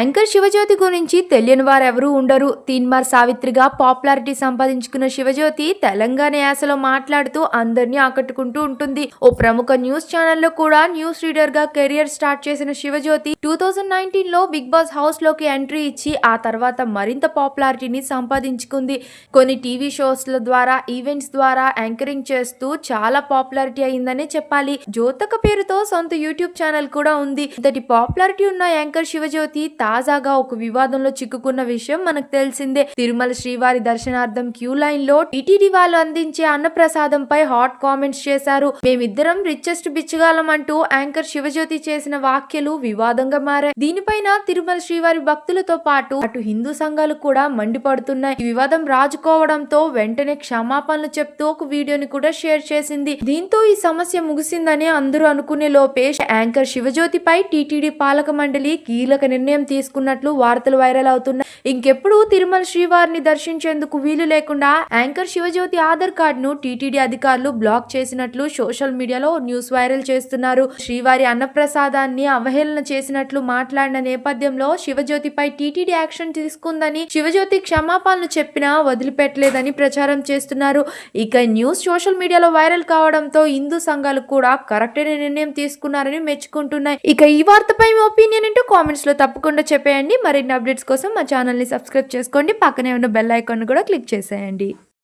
Anchor Shivajyothi గురించి తెలియని వారెవరూ ఉండరు. తీన్మార్ సావిత్రిగా పాపులారిటీ సంపాదించుకున్న శివజ్యోతి తెలంగాణ యాసలో మాట్లాడుతూ అందరినీ ఆకట్టుకుంటూ ఉంటుంది. ఓ ప్రముఖ న్యూస్ ఛానల్లో కూడా న్యూస్ రీడర్గా కెరియర్ స్టార్ట్ చేసిన శివజ్యోతి టూ థౌజండ్ నైన్టీన్లో బిగ్ బాస్ హౌస్లోకి ఎంట్రీ ఇచ్చి ఆ తర్వాత మరింత పాపులారిటీని సంపాదించుకుంది. కొన్ని టీవీ షోస్ల ద్వారా ఈవెంట్స్ ద్వారా యాంకరింగ్ చేస్తూ చాలా పాపులారిటీ అయిందనే చెప్పాలి. జ్యోతక పేరుతో సొంత యూట్యూబ్ ఛానల్ కూడా ఉంది. ఇంతటి పాపులారిటీ ఉన్న యాంకర్ శివజ్యోతి తాజాగా ఒక వివాదంలో చిక్కుకున్న విషయం మనకు తెలిసిందే. తిరుమల శ్రీవారి దర్శనార్థం క్యూ లైన్లో టిటిడి వాళ్ళు అందించే అన్నప్రసాదంపై హాట్ కామెంట్స్ చేశారు. మేమిద్దరం రిచెస్ట్ బిచ్చగాలం అంటూ యాంకర్ శివజ్యోతి చేసిన వ్యాఖ్యలు వివాదంగా మారాయి. దీనిపైన తిరుమల శ్రీవారి భక్తులతో పాటు అటు హిందూ సంఘాలు కూడా మండిపడుతున్నాయి. ఈ వివాదం రాజుకోవడంతో వెంటనే క్షమాపణలు చెప్తూ ఒక వీడియోని కూడా షేర్ చేసింది. దీంతో ఈ సమస్య ముగిసిందని అందరూ అనుకునే లోపే యాంకర్ శివజ్యోతిపై టీటీడీ పాలక మండలి కీలక నిర్ణయం తీసుకున్నట్లు వార్తలు వైరల్ అవుతున్నాయి. ఇంకెప్పుడు తిరుమల శ్రీవారిని దర్శించేందుకు వీలు లేకుండా యాంకర్ శివజ్యోతి ఆధార్ కార్డును టీటీడీ అధికారులు బ్లాక్ చేసినట్లు సోషల్ మీడియాలో న్యూస్ వైరల్ చేస్తున్నారు. శ్రీవారి అన్నప్రసాదాన్ని అవహేళన చేసినట్లు మాట్లాడిన నేపథ్యంలో శివజ్యోతిపై టీటీడీ యాక్షన్ తీసుకుందని శివజ్యోతి క్షమాపణలు చెప్పినా వదిలిపెట్టలేదని ప్రచారం చేస్తున్నారు. ఇక న్యూస్ సోషల్ మీడియాలో వైరల్ కావడంతో హిందూ సంఘాలు కూడా కరెక్ట్ నిర్ణయం తీసుకున్నారని మెచ్చుకుంటున్నాయి. ఇక ఈ వార్తపై మీ ఒపీనియన్ ఏంటో కామెంట్స్లో తప్పకుండా చెప్పేయండి. మరిన్ని అప్డేట్స్ కోసం మా ఛానల్ ఛానల్ని సబ్స్క్రైబ్ చేసుకోండి. పక్కనే ఉన్న బెల్ ఐకాన్ కూడా క్లిక్ చేసేయండి.